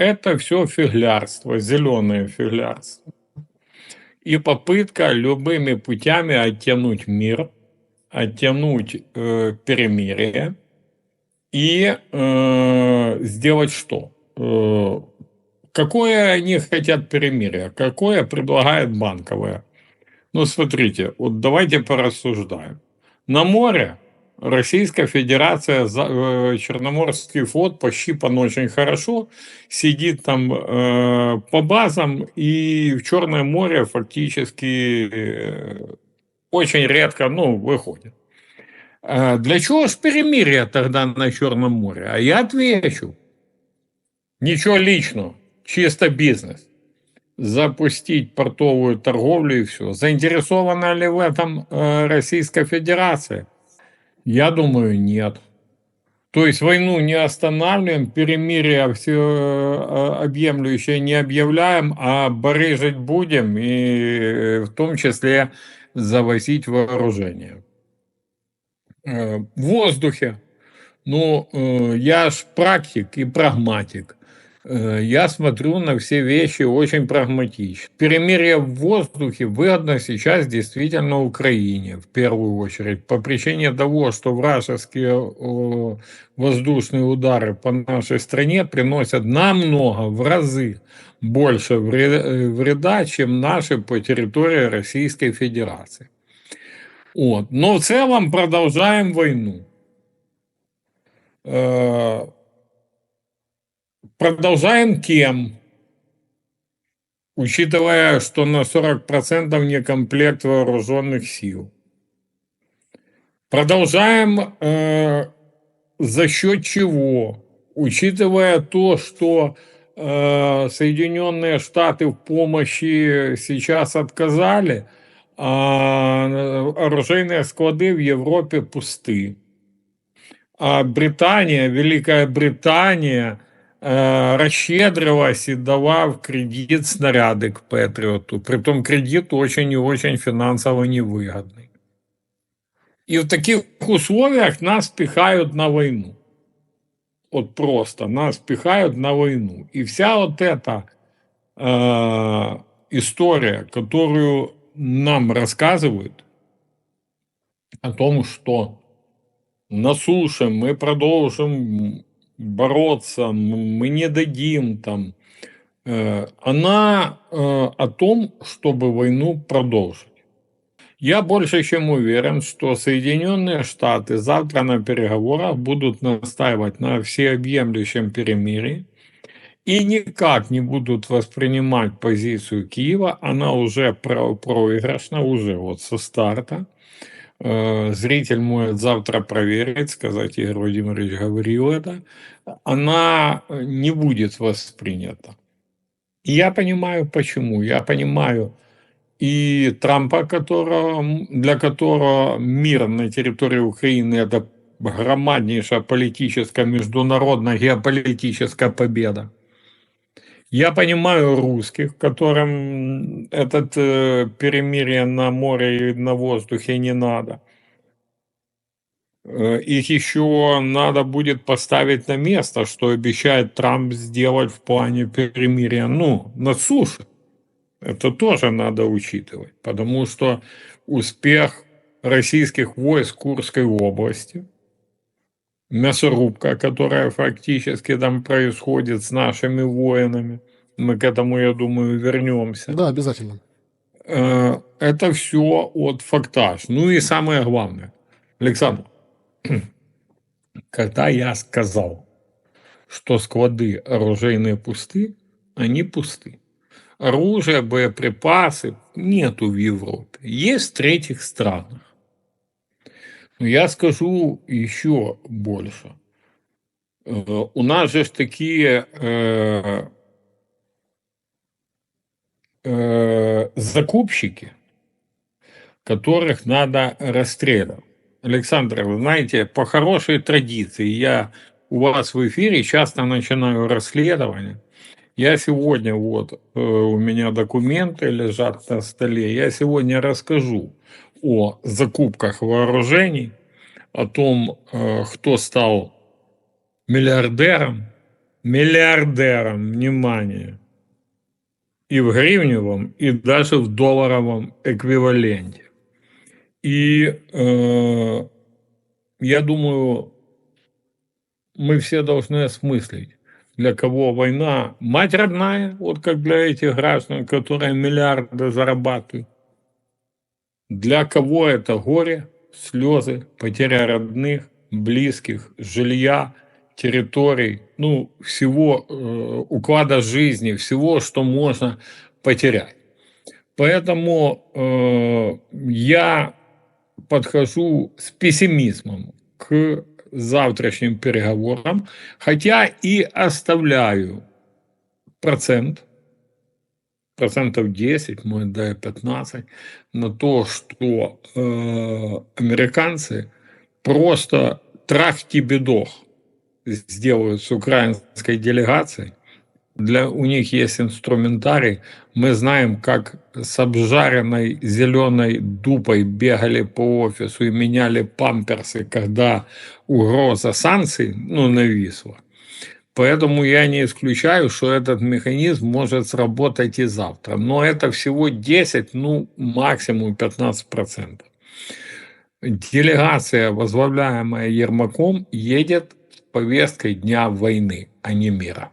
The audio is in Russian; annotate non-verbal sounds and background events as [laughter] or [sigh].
это все фиглярство, зеленое фиглярство. И попытка любыми путями оттянуть мир, оттянуть э, перемирие и э, сделать что? Э, какое они хотят перемирие? Какое предлагает банковое? Ну, смотрите, вот давайте порассуждаем. На море Российская Федерация, э, Черноморский флот пощипан очень хорошо, сидит там э, по базам, и в Черное море фактически э, очень редко ну, выходит. А для чего же перемирие тогда на Черном море? А я отвечу. Ничего личного, чисто бизнес. Запустить портовую торговлю и все. Заинтересована ли в этом э, Российская Федерация? Я думаю, нет. То есть войну не останавливаем, перемирие все э, объемлющее не объявляем, а барыжить будем, и в том числе завозить вооружение. Э, в воздухе. Ну, э, я ж практик и прагматик. Э, я смотрю на все вещи очень прагматично. Перемирие в воздухе выгодно сейчас действительно Украине, в первую очередь, по причине того, что вражеские воздушные удары по нашей стране приносят намного, в разы больше вреда, чем наши по территории Российской Федерации. Вот. Но в целом продолжаем войну. Продолжаем кем? Учитывая, что на 40% не комплект вооруженных сил. Продолжаем э, за счет чего? Учитывая то, что э, Соединенные Штаты в помощи сейчас отказали – а оружейные склады в Европе пусты. А Британия, Великая Британия расщедрилась и дала в кредит снаряды к Патриоту. Притом кредит очень и очень финансово невыгодный. И в таких условиях нас пихают на войну. Вот просто нас пихают на войну. И вся вот эта э, история, которую нам рассказывают о том, что на суше мы продолжим бороться, мы не дадим там, э, она э, о том, чтобы войну продолжить. Я больше чем уверен, что Соединенные Штаты завтра на переговорах будут настаивать на всеобъемлющем перемирии, и никак не будут воспринимать позицию Киева, она уже про проигрышна, уже вот со старта. Э, зритель может завтра проверить, сказать, Игорь Владимирович говорил это. Она не будет воспринята. Я понимаю, почему. Я понимаю и Трампа, которого, для которого мир на территории Украины – это громаднейшая политическая, международная геополитическая победа. Я понимаю русских, которым этот э, перемирие на море и на воздухе не надо. Э, их еще надо будет поставить на место, что обещает Трамп сделать в плане перемирия, ну, на суше. Это тоже надо учитывать, потому что успех российских войск Курской области, мясорубка, которая фактически там происходит с нашими воинами. Мы к этому, я думаю, вернемся. Да, обязательно. Э, это все от фактаж. Ну и самое главное, Александр, [clears throat] когда я сказал, что склады оружейные пусты, они пусты. Оружие, боеприпасы нету в Европе. Есть в третьих странах. Но я скажу еще больше. Э, у нас же такие э, э, закупщики, которых надо расстреливать. Александр, вы знаете, по хорошей традиции я у вас в эфире часто начинаю расследование. Я сегодня, вот э, у меня документы лежат на столе, я сегодня расскажу о закупках вооружений, о том, э, кто стал миллиардером, миллиардерам, внимание, и в гривневом, и даже в долларовом эквиваленте. И э, я думаю, мы все должны осмыслить, для кого война мать родная, вот как для этих граждан, которые миллиарды зарабатывают. Для кого это горе, слезы, потеря родных, близких, жилья, территорий, ну, всего э, уклада жизни, всего, что можно потерять. Поэтому э, я подхожу с пессимизмом к завтрашним переговорам, хотя и оставляю процент, процентов 10, может даже 15, на то, что э, американцы просто трах-бедох сделают с украинской делегацией, для, у них есть инструментарий. Мы знаем, как с обжаренной зеленой дупой бегали по офису и меняли памперсы, когда угроза санкций ну, нависла. Поэтому я не исключаю, что этот механизм может сработать и завтра. Но это всего 10, ну максимум 15%. Делегация, возглавляемая Ермаком, едет с повесткой дня войны, а не мира.